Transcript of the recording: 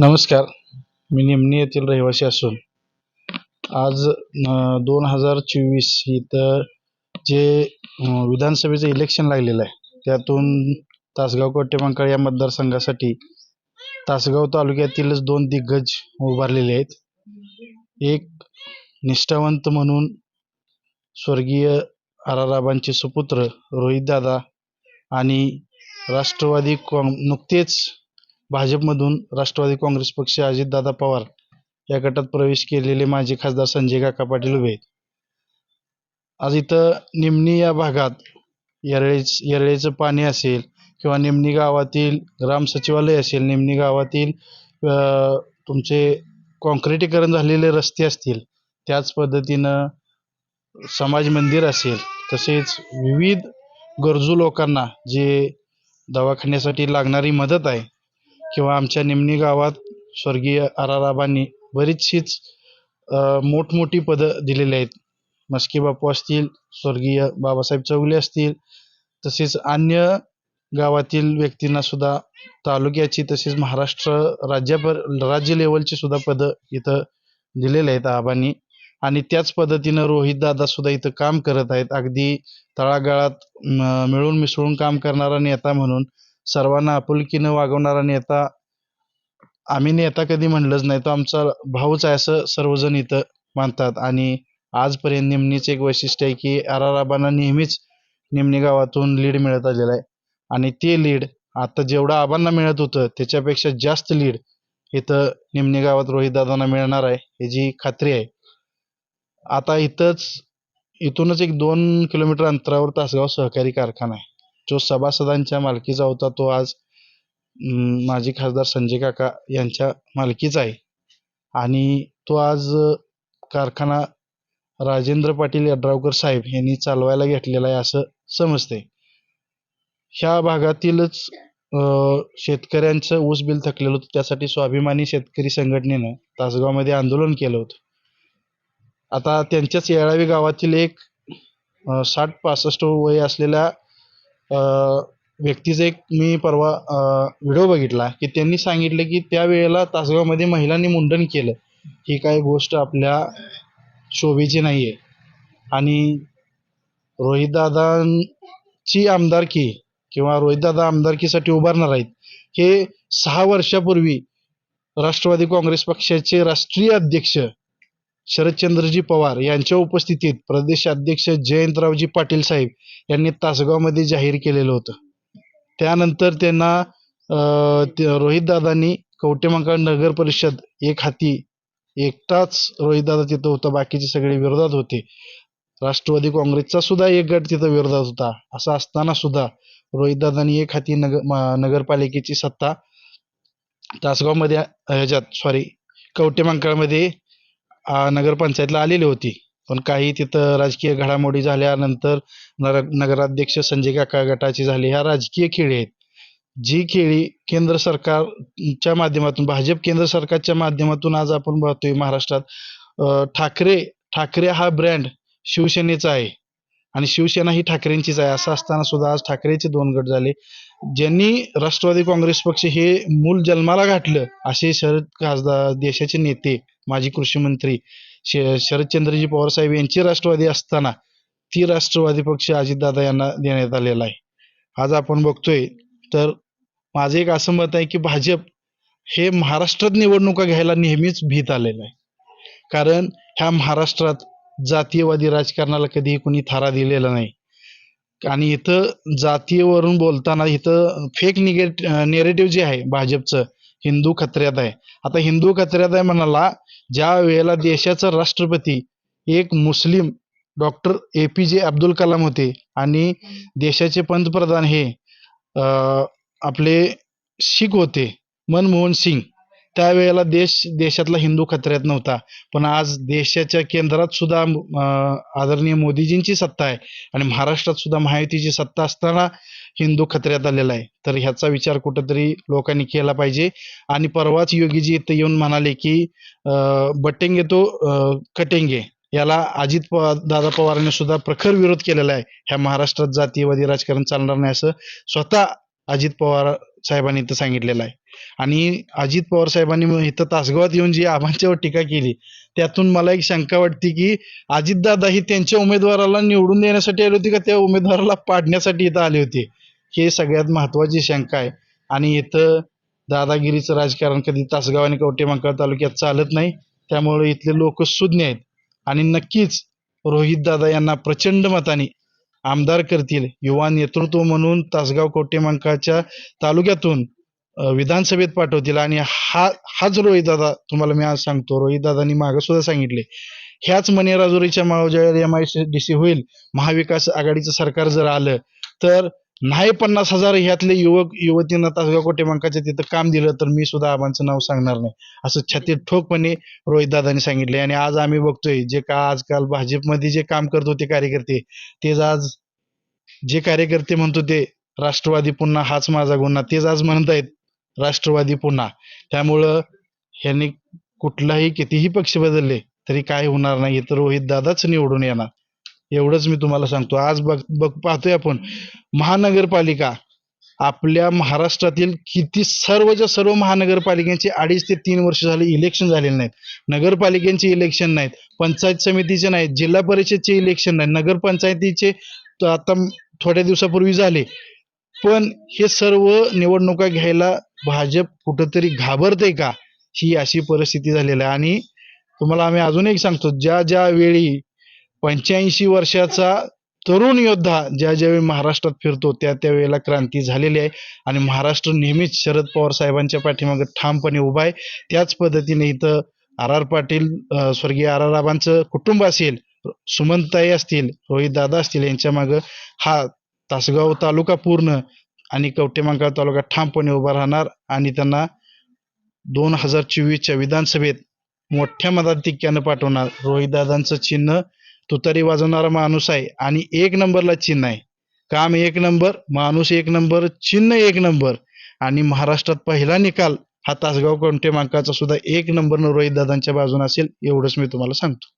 नमस्कार. मी निमणी येथील रहिवासी असून आज दोन हजार चोवीस इथं जे विधानसभेचं इलेक्शन लागलेलं आहे त्यातून तासगाव कोट्यमांकाळ या मतदारसंघासाठी तासगाव तालुक्यातीलच दोन दिग्गज उभारलेले आहेत. एक निष्ठावंत म्हणून स्वर्गीय आराराबांचे सुपुत्र रोहितदादा आणि राष्ट्रवादी काँ नुकतेच भाजपमधून राष्ट्रवादी काँग्रेस पक्ष अजितदादा पवार या गटात प्रवेश केलेले माजी खासदार संजय काका पाटील उभे आहेत. आज इथं निमणी या भागात येरळेच येरळेचं पाणी असेल किंवा निमणी गावातील ग्राम सचिवालय असेल निमणी गावातील तुमचे काँक्रिटीकरण झालेले रस्ते असतील त्याच पद्धतीनं समाज मंदिर असेल तसेच विविध गरजू लोकांना जे दवाखान्यासाठी लागणारी मदत आहे किंवा आमच्या निमणी गावात स्वर्गीय आराराबांनी बरीचशीच मोठमोठी पदं दिलेली आहेत. मस्के बापू असतील स्वर्गीय बाबासाहेब चौगले असतील तसेच अन्य गावातील व्यक्तींना सुद्धा तालुक्याची तसेच महाराष्ट्र राज्यापर राज्य लेवलची सुद्धा पदं इथं दिलेले आहेत आबांनी. आणि त्याच पद्धतीनं रोहितदादा सुद्धा इथं काम करत आहेत. अगदी तळागाळात मिळून मिसळून काम करणारा नेता म्हणून सर्वांना आपुलकीनं वागवणारा नेता आम्ही नेता कधी म्हणलंच नाही. तो आमचा भाऊच आहे असं सर्वजण इथं मानतात. आणि आजपर्यंत निमणीचं एक वैशिष्ट्य आहे की आर आर आबांना नेहमीच निमणी गावातून लीड मिळत आलेलं आहे. आणि ते लीड आता जेवढं आबांना मिळत होतं त्याच्यापेक्षा जास्त लीड इथं निमणी गावात रोहितदादांना मिळणार आहे याची खात्री आहे. आता इथंच इथूनच एक दोन किलोमीटर अंतरावर तासगाव सहकारी कारखाना आहे. जो सभासदांच्या मालकीचा होता तो आज माजी खासदार संजय काका यांच्या मालकीचा आहे. आणि तो आज कारखाना राजेंद्र पाटील यड्रावकर साहेब यांनी चालवायला घेतलेला आहे असं समजते ह्या भागातीलच अं, शेतकऱ्यांचं ऊस बिल थकलेलं होतं. त्यासाठी स्वाभिमानी शेतकरी संघटनेनं तासगावमध्ये आंदोलन केलं होतं. आता त्यांच्याच येळावी गावातील एक साठ पासष्ट वय असलेल्या व्यक्तीचं एक मी परवा व्हिडिओ बघितला की त्यांनी सांगितलं की त्यावेळेला तासगावमध्ये महिलांनी मुंडन केलं. ही काही गोष्ट आपल्या शोभेची नाही आहे आणि रोहितदादांची आमदारकी किंवा रोहितदादा आमदारकीसाठी उभारणार आहेत हे सहा वर्षापूर्वी राष्ट्रवादी काँग्रेस पक्षाचे राष्ट्रीय अध्यक्ष शरदचंद्रजी पवार यांच्या उपस्थितीत प्रदेशाध्यक्ष जयंतरावजी पाटील साहेब यांनी तासगावमध्ये जाहीर केलेलं होतं. त्यानंतर त्यांना रोहितदादांनी कवटेमंकाळ नगर परिषद एक हाती एकटाच रोहितदादा तिथं होता बाकीचे सगळे विरोधात होते. राष्ट्रवादी काँग्रेसचा सुद्धा एक गट तिथं विरोधात होता. असं असताना सुद्धा रोहितदादांनी एक हाती नगर नगरपालिकेची सत्ता तासगावमध्ये ह्याच्यात सॉरी कवटेमंकाळमध्ये नगरपंचायतला आलेली होती. पण काही तिथं राजकीय घडामोडी झाल्यानंतर नगर नगराध्यक्ष संजय काका गटाची झाली. ह्या राजकीय खेळी आहेत. जी खेळी केंद्र सरकारच्या माध्यमातून भाजप केंद्र सरकारच्या माध्यमातून आज आपण पाहतोय महाराष्ट्रात ठाकरे ठाकरे हा ब्रँड शिवसेनेचा आहे. आणि शिवसेना ही ठाकरेंचीच आहे. असं असताना सुद्धा आज ठाकरेचे दोन गट झाले. ज्यांनी राष्ट्रवादी काँग्रेस पक्ष हे मूल जन्माला घातलं असे शरद खासदार देशाचे नेते माजी कृषी मंत्री श शरदचंद्रजी पवार साहेब यांची राष्ट्रवादी असताना ती राष्ट्रवादी पक्ष अजितदादा यांना देण्यात आलेला आहे. आज आपण बघतोय तर माझं एक असं मत आहे की भाजप हे महाराष्ट्रात निवडणुका घ्यायला नेहमीच भीत आलेलं आहे. कारण ह्या महाराष्ट्रात जातीयवादी राजकारणाला कधीही कुणी थारा दिलेला नाही. आणि इथं जातीयवरून बोलताना इथं फेक निगेट नेरेटिव्ह जे आहे भाजपचं हिंदू खत्र्यात आहे. आता हिंदू खत्र्यात आहे म्हणाला ज्या वेळेला देशाचा राष्ट्रपती एक मुस्लिम डॉक्टर ए पी जे अब्दुल कलाम होते आणि देशाचे पंतप्रधान हे आपले शीख होते मनमोहन सिंग त्यावेळेला देश देशातला हिंदू खत्र्यात नव्हता. पण आज देशाच्या केंद्रात सुद्धा अं, आदरणीय मोदीजींची सत्ता आहे आणि महाराष्ट्रात सुद्धा महायुतीची सत्ता असताना हिंदू खत्र्यात आलेला आहे. तर ह्याचा विचार कुठंतरी लोकांनी केला पाहिजे. आणि परवाच योगीजी इथं येऊन म्हणाले की अं, बटेंगे तो कटेंगे. याला अजित पवार दादा पवारांनी सुद्धा प्रखर विरोध केलेला आहे. ह्या महाराष्ट्रात जातीयवादी राजकारण चालणार नाही असं स्वतः अजित पवार साहेबांनी इथं सांगितलेलं आहे. आणि अजित पवार साहेबांनी मग इथं तासगावात येऊन जी आबांच्यावर टीका केली त्यातून मला एक शंका वाटते की अजितदादा ही त्यांच्या उमेदवाराला निवडून देण्यासाठी आली होती का त्या उमेदवाराला पाडण्यासाठी इथं आले होते? हे सगळ्यात महत्वाची शंका आहे. आणि इथं दादागिरीचं राजकारण कधी तासगाव आणि कवटेमंकाळ तालुक्यात चालत नाही त्यामुळे इथले लोक सुज्ञ आहेत. आणि नक्कीच रोहित दादा यांना प्रचंड मताने आमदार करतील. युवा नेतृत्व म्हणून तासगाव कवटेमंकाळच्या तालुक्यातून विधानसभेत पाठवतील. आणि हा हाच रोहित दादा तुम्हाला मी आज सांगतो. रोहित दादांनी मागं सुद्धा सांगितले. ह्याच मने राजुरीच्या मावजा एम आय डी सी होईल. महाविकास आघाडीचं सरकार जर आलं तर नाही पन्नास हजार ह्यातले युवक युवतींना तासगाव कोटेमंकाच्या तिथं काम दिलं तर मी सुद्धा आबांचं नाव सांगणार नाही. असं छातीत ठोकपणे रोहित दादांनी सांगितले आणि आज आम्ही बघतोय जे का आजकाल भाजपमध्ये जे काम करत होते कार्यकर्ते तेच आज जे कार्यकर्ते म्हणतो ते राष्ट्रवादी पुन्हा हाच माझा गुन्हा तेच आज म्हणत आहेत राष्ट्रवादी पुन्हा. त्यामुळं ह्यांनी कुठलाही कितीही पक्ष बदलले तरी काय होणार नाही तर रोहित दादाच निवडून येणार. एवढंच मी तुम्हाला सांगतो. आज बघ बघ पाहतोय आपण. महानगरपालिका आपल्या महाराष्ट्रातील किती सर्वच्या सर्व महानगरपालिकांची अडीच ते तीन वर्ष झाले इलेक्शन झालेले नाहीत. नगरपालिकेचे इलेक्शन नाहीत. पंचायत समितीचे नाहीत. जिल्हा परिषदचे इलेक्शन नाहीत. नगरपंचायतीचे आता थोड्या दिवसापूर्वी झाले. पण हे सर्व निवडणुका घ्यायला भाजप कुठंतरी घाबरते का? ही अशी परिस्थिती झालेली आहे. आणि तुम्हाला आम्ही अजून एक सांगतो. ज्या ज्या वेळी पंच्याऐंशी वर्षाचा तरुण योद्धा ज्या ज्यावेळी महाराष्ट्रात फिरतो त्या त्यावेळेला क्रांती झालेली आहे. आणि महाराष्ट्र नेहमीच शरद पवार साहेबांच्या पाठीमागे ठामपणे उभा आहे. त्याच पद्धतीने इथं आर आर पाटील स्वर्गीय आर आर आबांचं कुटुंब असेल सुमनताई असतील रोहित दादा असतील यांच्या मागं हा तासगाव तालुका पूर्ण आणि कवटेमांकाळ तालुका ठामपणे उभा राहणार. आणि त्यांना दोन हजार चोवीसच्या विधानसभेत मोठ्या मताधिक्यानं पाठवणार रोहितदादांचं चिन्ह तुतारी वाजवणारा माणूस आहे आणि एक नंबरला चिन्ह आहे. काम एक नंबर माणूस एक नंबर चिन्ह एक नंबर. आणि महाराष्ट्रात पहिला निकाल हा तासगाव कोणते मांकाचा सुद्धा एक नंबरनं रोहितदादांच्या बाजूने असेल एवढंच मी तुम्हाला सांगतो.